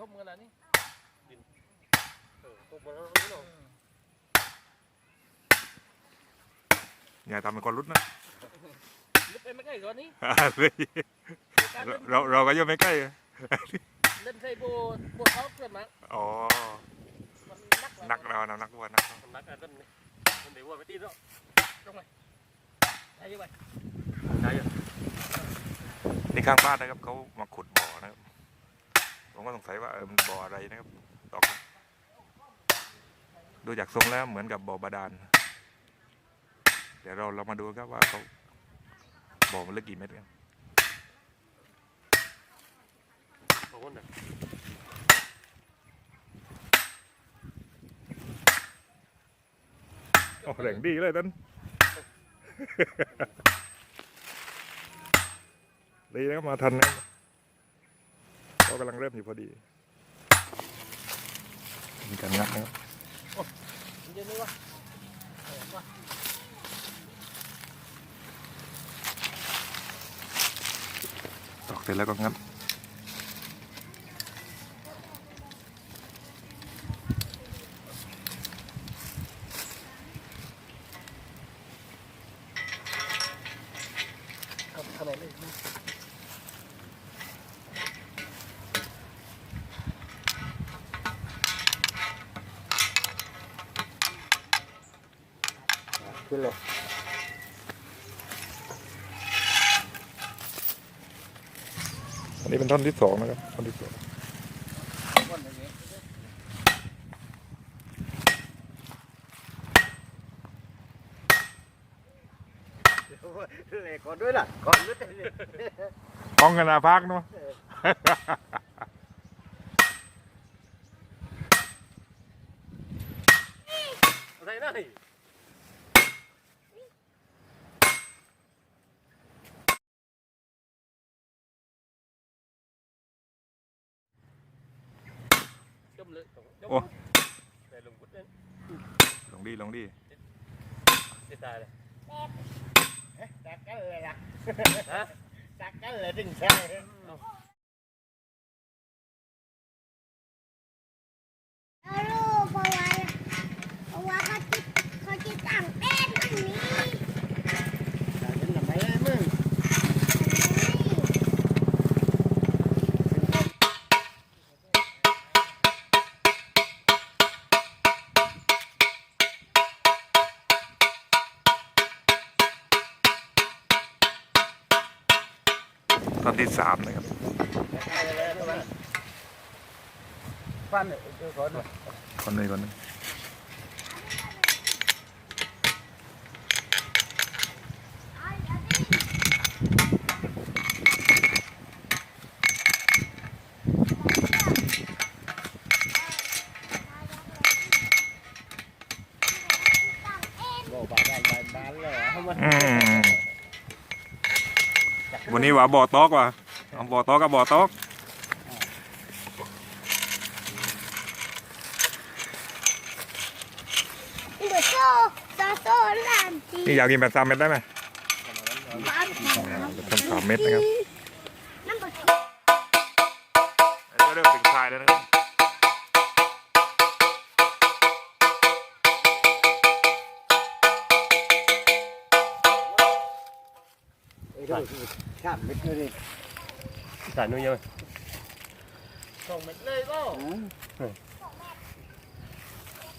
ทมกันแล้วนี่เออตกบนรถเนาะอย่าทำเป็นคนรุดนะลึกไปไม่ใกล้ก่อนนี้เราเราเราก็ยังไม่ใกล้เล่นใส่โบโบเขาเพื่อนมาอ๋อมันนักนักเรานะนักวัวนักมันนักกันนี่มันเดี๋ยวว่าไปตีเนาะใช่ไหมได้ยังนี่ข้างบ้านนะครับเขามาขุดบ่อนะครับ ผมก็สงสัยว่าเออมันบ่ออะไรนะครับตอบดูจากทรงแล้วเหมือนกับบ่อบาดาล เดี๋ยวเราเรามาดูครับว่าเขาบ่อมันลึกกี่เมตรกันสองคนน่ะโอ้แรงดีเลยท่านดีนะครับมาทันนะครับเขา กำลังเริ่มอยู่พอดีมีการงัดนะครับมันจะไม่วะเออวะตอกเสร็จแล้วก็งัด ขึ้นเลยอันนี้เป็นท่อนที่สองนะครับท่อนที่สองก้อนอย่างเงี้ยเลยก่อนด้วยล่ะก่อนด้วยป้องกันอาพักเนาะ อะไรนะนี่ จมเลยจม โอ้แต่ลงกุดเนี่ยลงดีลงดีติดตายเลยตักกันเลยล่ะฮะตักกันเลยถึงใช่เท่อนที่สามนะครับฟันเลยเดี๋ยวก่อนคนหนึ่งคนหนึ่ง บอกบาดานบานบานเลยมัน อืมวั นนี้ว่าบ่อตอกว่ะเอาบ่อตอกกับบ่อตอกเดี๋ยวโซ่โซ่โซ่ลานทีนี่อยากกินแบบสามเม็ดได้ไหมบ้านของอ่าแบบทำสามเม็ดนะครับ ข้ามเม็ดเลยสายนู้นยังสองเม็ดเลยก็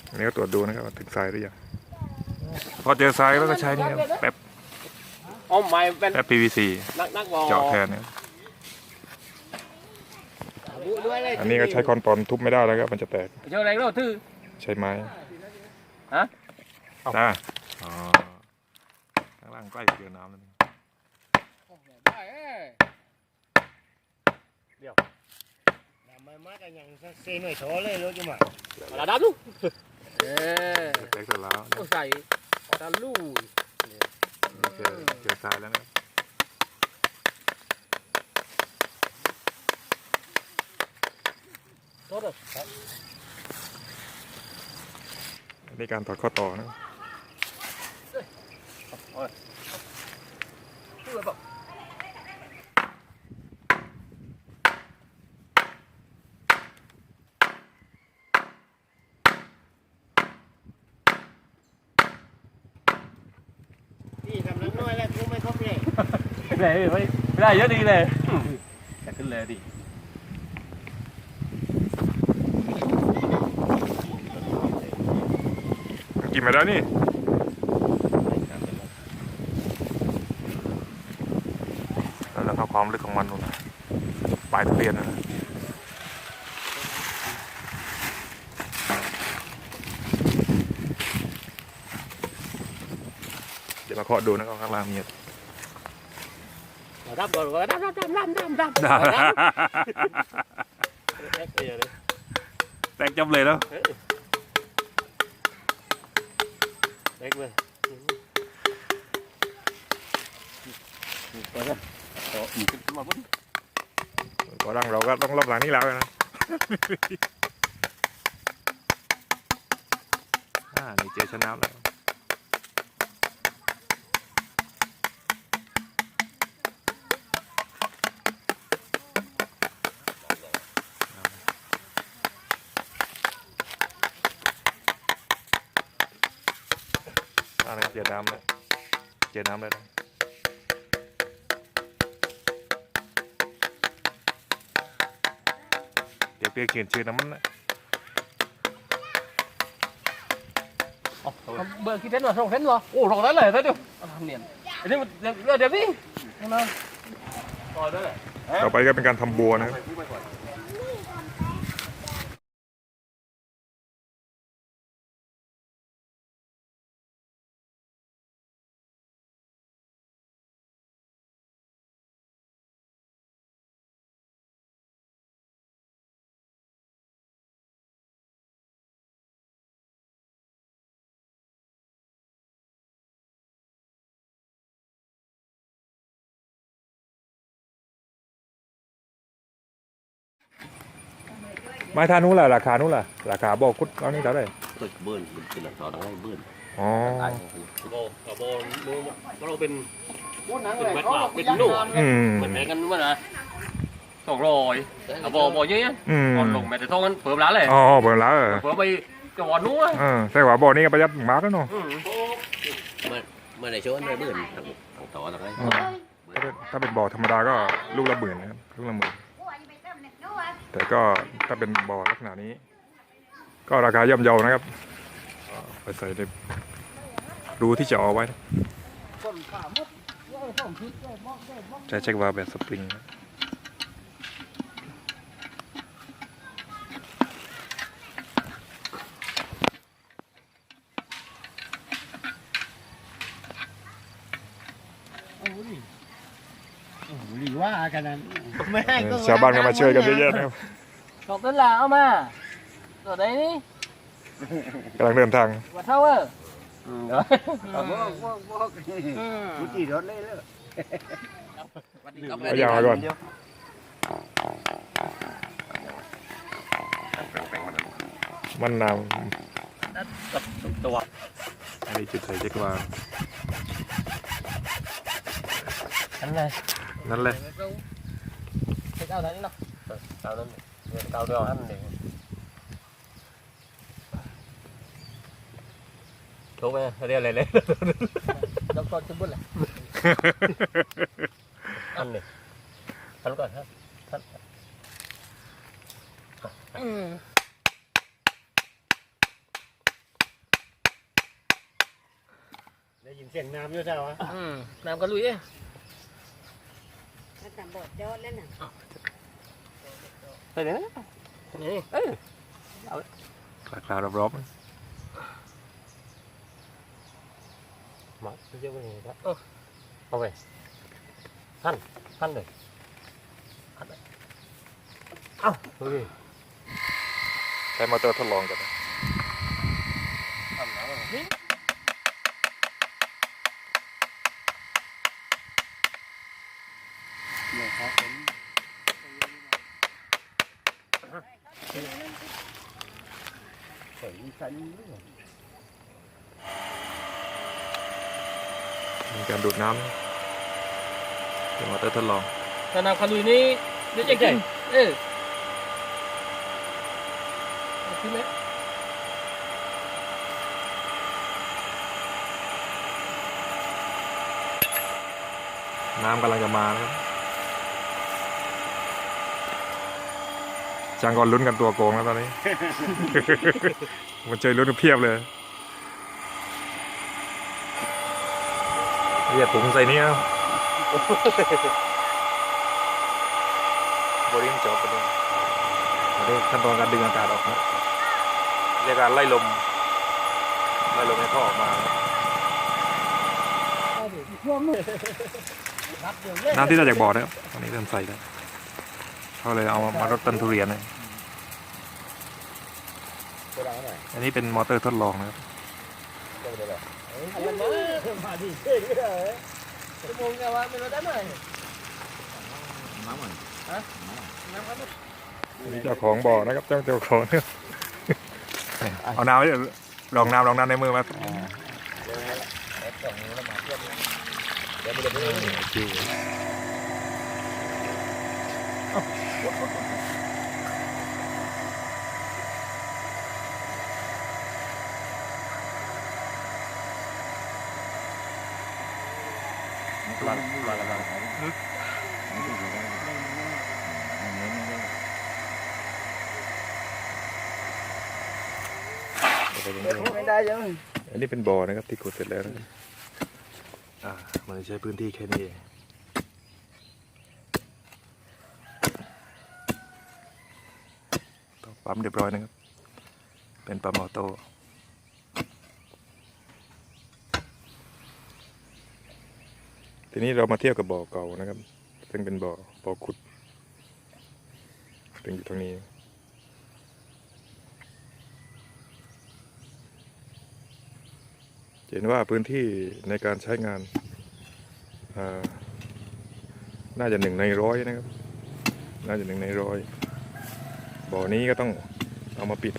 อันนี้ก็ตรวจดูนะครับว่าถึงทรายหรือยังพอเจอทรายแล้วก็ใช้นี่ครับแป๊บอ๋อไม้เป็นแป๊บ PVC นักนักวอลเจาะแทนนะครับบุด้วยเลยอันนี้ก็ใช้คอนปอนทุบไม่ได้แล้วครับมันจะแตกเจอแรงแล้วทื่อใช้ไม้ฮะอ่าอ๋อข้างล่างใกล้เจอน้ำแล้วนี่ ได้เอ้ยเดี๋ยวน้ำมันมากกันยังเซนหน่อยโถเลยรู้จังมั้ยมาดับลูกเออแตกเสร็จแล้วโอ้ใส่ตาลู่นี่เจอเจอทรายแล้วนะครับโทษเลยอันนี้การถอดข้อต่อนะครับ พูดเลยบอก มาแล้วกูไม่ครบเลย เลยไม่ได้เยอะดีเลยจะขึ้นเลยดิกินไปแล้วนี่แล้วก็ความลึกของมันนู่นปลายทุเรียนนะเดี๋ยวมาเคาะดูนะครับข้างล่างมี อะไร รับก่อนว่ารับรับรับรับรับรับ ได้ แอ๊กเลยเลย แตกจำเลยแล้ว แอ๊กเลยไปนะต่ออีกขึ้นมาปุ๊บ ก็รังเราก็ต้องรอบหลังนี้แล้วนะ อ่านี่เจอชนะแล้ว เจอน้ำเลยเจอน้ำเลยนะเดี๋ยวเปียกเขียนชื่อน้ำมันนะเบอร์กี่เซนวะสองเซนวะโอ้สองเซนเลยเซนเดียวทำเนียนอันนี้มันเดี๋ยวเดี๋ยวนี่มาต่อได้เลยต่อไปก็เป็นการทำบัวนะครับ ไม้ท่านู้นล่ะราคานู้นล่ะราคาบอกกุดเอานี่เท่าไหร่ตึกเบิ้ลเป็นหลักต่อต้องให้เบิ้ลอ๋อตายโบโบมือเราเป็นเป็นแม่เป็นหนูอืมเหมือนแม่กันว่านะสองร้อยอะบอบอเยอะอืมลงแม่แต่ต้องกันเพิ่มร้านเลยอ๋อเปิดแล้วเออเพิ่มไปจอดนู้นเออใช่ว่าบ่อนี้ก็ประหยัดมากแล้วเนาะเมื่อไหร่โชว์ให้เบิ้ลทางทางต่อต้องให้อืมถ้าเป็นถ้าเป็นบ่อธรรมดาก็ลูกละหมื่นนะครับลูกละหมื่น แต่ก็ถ้าเป็นบ่อลักษณะนี้ ก็ราคาย่อมเยานะครับไปใส่ในรูที่จะเอาไว้นะใช้เช็คว่าแบบสปริงนะหรือว่ากันนั้น ชาวบ้านก็มาช่วยกันเยอะแยะนะครับสองต้นละเอามาตัวไหนนี่กำลังเดินทางวัดเท่าเออกูจีรถเลยเลยเอายาวมาก่อนมันนาวตัวอันนี้จุดใส่เช็คว่าอันไหนนั่นแหละใช้ เก้าเท่านี้เนาะเก้านั้นเก้าเดียวอันเดียวถูกไหมเรียกอะไรเลยแล้วก็จะบุญเลยอันนี้อันก่อนครับท่านได้ยินเสียงน้ำอยู่ใช่ไหมอืมน้ำก็ลุย เอ้มันจะบดยอดแล้วน่ะไปเลยนะนี่เออคลาวๆรอบมาเยอะไปเลยครับเอาไปท่านท่านเลยเอ้าเฮ้ยๆใช้มอเตอร์ทดลองกันนะ ท่านแล้วนี่ มีการดูดน้ำเป็นมอเตอร์ทดลองแต่น้ำคาลุยนี่เดี๋ยวจะกินเออขึ้นไหมน้ำกำลังจะมานะครับ ช่างก่อนลุ้นกันตัวโกงแล้วตอนนี้ มันเจอลุ้นกันเพียบเลยเรียกถุงใส่นี่ครับบริงจอบไปเลยมาดูขั้นตอนการดึงอากาศออกนะเรียกการไล่ลม ไล่ลมให้ท่อออกมานะน้ำที่เราจากบ่อนะครับตอนนี้เริ่มใส่แล้ว เขาเลยเอามารดต้นทุเรียนเลยอันนี้เป็นมอเตอร์ทดลองนะครับมาดีเท่เลยชั่วโมงแกว่าไม่รู้ได้ไหมอันนี้เจ้าของบ่อนะครับ เจ้าเจ้าของนะครับเอาน้ำไว้เดี๋ยวลองน้ำลองน้ำในมือมาโอเค เดี๋ยวไปดูไม่ได้ยังอันนี้เป็นบ่อนะครับที่ขุดเสร็จแล้วนะอ่ามันใช้พื้นที่แค่นี้เองต่อ ปั๊มเรียบร้อยนะครับ เป็นปั๊มออโต้ทีนี้เรามาเทียบกับบ่อเก่านะครับ ซึ่งเป็นบ่อบ่อขุดเป็นอยู่ตรงนี้เห็นว่าพื้นที่ในการใช้งานาน่าจะหนึ่งในร้อยนะครับ น่าจะหนึ่งในร้อย บ่อนี้ก็ต้องเอามาปิด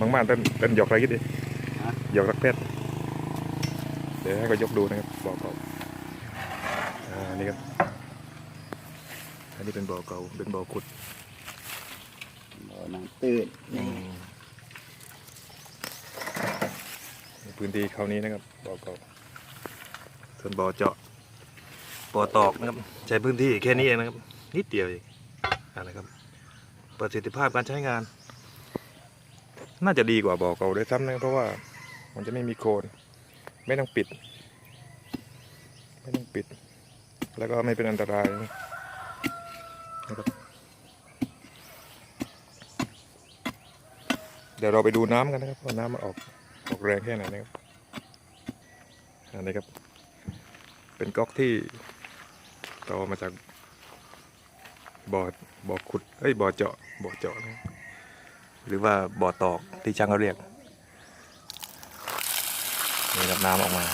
บางบ้านเป็นเป็นหยอกอะไรคิดดิหยอกรักเพชรเดี๋ยวให้ก็ยกดูนะครับบ่อเก่าอ่านี่ครับอันนี้เป็นบ่อเก่าเป็นบ่อขุดบ่อน้ำตื้นพื้นที่เขานี้นะครับบ่อเก่าส่วนบ่อเจาะบ่อตอกนะครับ ใช้พื้นที่แค่นี้เองนะครับ นิดเดียวเองอ่านะครับ ประสิทธิภาพการใช้งาน น่าจะดีกว่าบ่อเก่าด้วยซ้ำนะเพราะว่ามันจะไม่มีโคลนไม่ต้องปิด ไม่ต้องปิด แล้วก็ไม่เป็นอันตรายนะครับเดี๋ยวเราไปดูน้ำกันนะครับว่าน้ำมันออกออกแรงแค่ไหนนะครับอันนี้ครับ เป็นก๊อกที่ต่อมาจากบ่อบ่อขุดเอ้ยบ่อเจาะ บ่อเจาะหรือว่าบ่อตอกที่ช่างเขาเรียกนี่รับน้ำออกมา